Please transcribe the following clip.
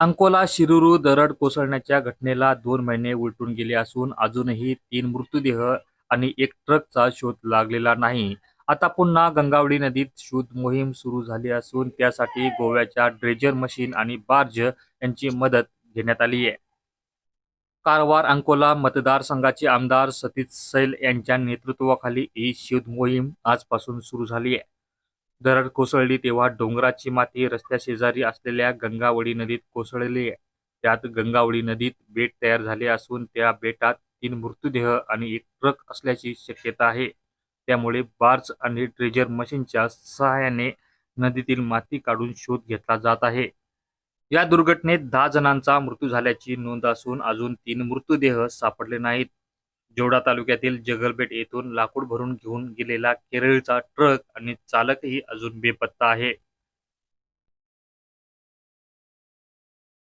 अंकोला शिरुरू दरड कोसळण्याच्या घटनेला दोन महिने उलटून गेले असून अजूनही तीन मृतदेह आणि एक ट्रकचा शोध लागलेला नाही. आता पुन्हा गंगावळी नदीत शोध मोहीम सुरू झाली असून त्यासाठी गोव्याच्या ड्रेजर मशीन आणि बार्ज यांची मदत घेण्यात आली आहे. कारवार अंकोला मतदारसंघाचे आमदार सतीश सैल यांच्या नेतृत्वाखाली ही शोध मोहीम आजपासून सुरू झाली आहे. दरड कोसळली तेव्हा डोंगराची माती रस्त्याशेजारी असलेल्या गंगावळी नदीत कोसळली. त्यात गंगावळी नदीत बेट तयार झाले असून त्या बेटात तीन मृतदेह आणि एक ट्रक असल्याची शक्यता आहे. त्यामुळे बार्ज आणि ट्रेजर मशीनच्या सहाय्याने नदीतील माती काढून शोध घेतला जात आहे. या दुर्घटनेत दहा जणांचा मृत्यू झाल्याची नोंद असून अजून तीन मृतदेह सापडले नाहीत. जेवढा तालुक्यातील जगलबेट येथून लाकूड भरून घेऊन गेलेला केरळचा ट्रक आणि चालकही अजून बेपत्ता आहे.